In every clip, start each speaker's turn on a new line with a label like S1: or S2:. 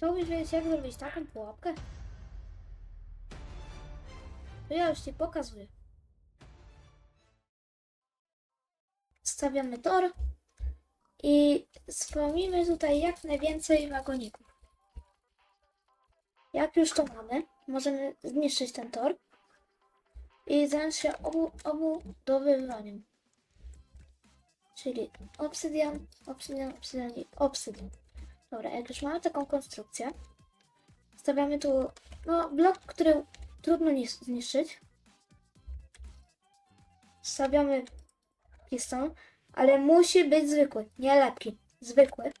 S1: Chciałbyś wiedzieć, jak zrobić taką pułapkę? To ja już ci pokazuję. Stawiamy tor i spełnimy tutaj jak najwięcej wagoników. Jak już to mamy, możemy zniszczyć ten tor i zająć się obu, obudowywaniem. Czyli obsydian, obsydian, obsydian i obsydian. Dobra, jak już mamy taką konstrukcję, stawiamy tu no, blok, który trudno nis- zniszczyć. Stawiamy piston, ale musi być zwykły, nie lepki, zwykły.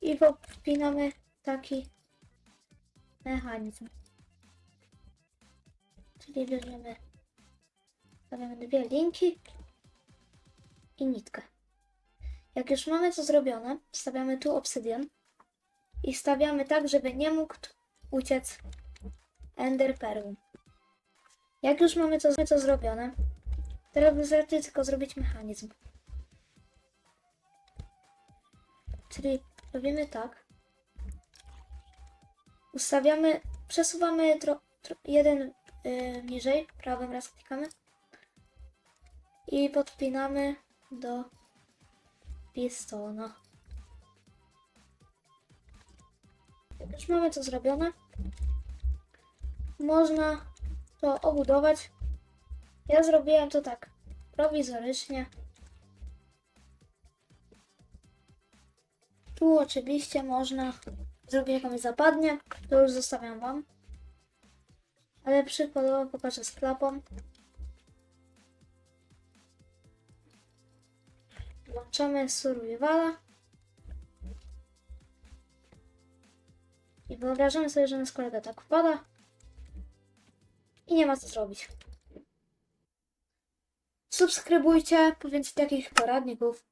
S1: I wpinamy taki mechanizm. Czyli bierzemy, stawiamy dwie linki i nitkę. Jak już mamy to zrobione, stawiamy tu obsydian i stawiamy tak, żeby nie mógł uciec Ender Pearl. Jak już mamy to, to zrobione, teraz wystarczy tylko zrobić mechanizm. Czyli robimy tak. Ustawiamy, przesuwamy tro, tro, jeden y, niżej, prawym raz klikamy i podpinamy do pistona. Już mamy to zrobione, można to obudować. Ja zrobiłem to tak prowizorycznie. Tu oczywiście można zrobić jakąś zapadnię, to już zostawiam Wam. Ale przykładowo pokażę z klapą. Włączamy survivala. I wyobrażamy sobie, że nasz kolega tak wpada. I nie ma co zrobić. Subskrybujcie po więcej takich poradników.